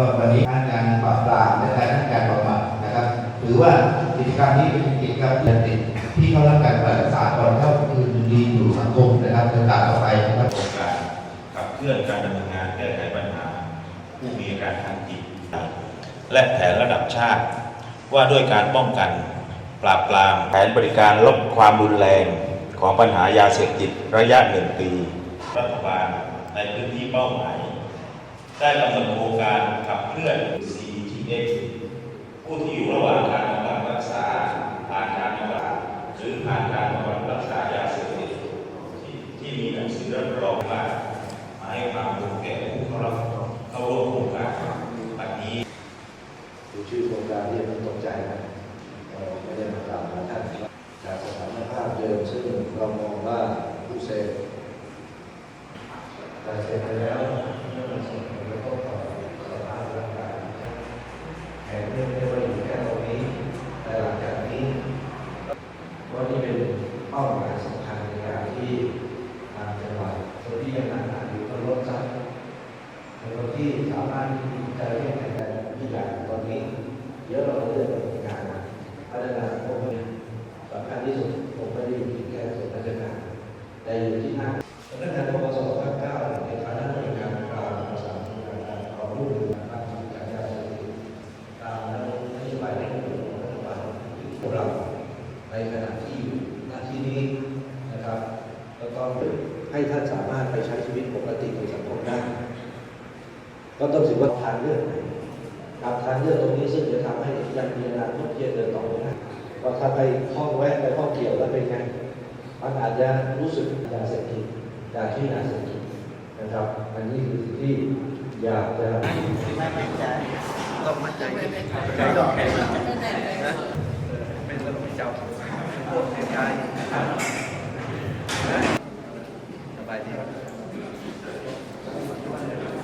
็วันนี้ทางการปราบปรามและการทางการบำบัดนะครับ หรือว่ากิจกรรมนี้เป็นกิจกรรมติดที่เขารับการรักษาก่อนเข้าคืนดีอยู่สังคมนะครับจดินตาต่อไปนะครับโครงการขับเคลื่อนการดำเนินงานแก้ไขปัญหาผู้มีอาการทางจิตและแผนระดับชาติ ว่าด้วยการป้องกัน ปราบปรามแผนบริการลบความรุนแรงของปัญหายาเสพติดระยะหนึ่งปี รัฐบาลในพื้นที่เป้าหมาย ได้กำหนดโครงการขับเคลื่อน CTX ผู้ที่อยู่ระหว่างการบำบัดรักษาผ่านการบำบัดหรือผ่านการบำบัดรักษายาเสพติดที่มีหนังสือรับรองว่ามาให้ความรู้แก่ผู้เข้ารับเข้าร่วมโครงการบัดนี้ดูชื่อโครงการที่มันตกใจนะเอ่อไม่ได้มากล่าวหาท่านจากสถานภาพเดิมซึ่งเรามองว่าผู้เสพแต่เสร็จไปแล้วไม่ต้องส่งผลกระทบต่อสภาพร่างกายแผนไม่ได้ว่าอยู่แค่ตรงนี้ แต่หลังจากนี้ว่านี่ เป้าหมายสำคัญในการที่ทางจังหวัดคนที่ยังหนักๆอยู่ก็ลดซับในคนที่สามารถที่จะเรียกแต่ที่อย่างตอนนี้ เยอะเราเรื่องงานพัฒนาผมสำคัญที่สุดผมไม่ได้อยู่ที่แค่ส่วนราชการแต่อยู่ที่หน้าพนักงานปปสภาคเก้าในฐานะหน่วยงานกลางประสานงานการความร่วมมือการทำการยาเสพติดตามนโยบายในของรัฐบาลที่พวกเราในขณะที่อยู่ ที่นี้นะครับก็ต้องให้ท่านสามารถไปใช้ชีวิตปกติในสังคมได้ ก็ต้องถือว่าทางเลือกไหนครับทางเลือกตรงนี้ซึ่งจะทำให้ยังมีอนาคตที่จะเดินต่อไปได้ก็ถ้าไปห้องแวะไปห้องเกี่ยวแล้วเป็นไง มันอาจจะรู้สึกยาเสพติดยาที่ยาเสพติดนะครับ อันนี้คือที่อยากจะไม่ไม่ใจต้องมั่นใจใจต้องแข็งนะเป็นระบบเจ้า ปวดแห่งกาสบายดีครับ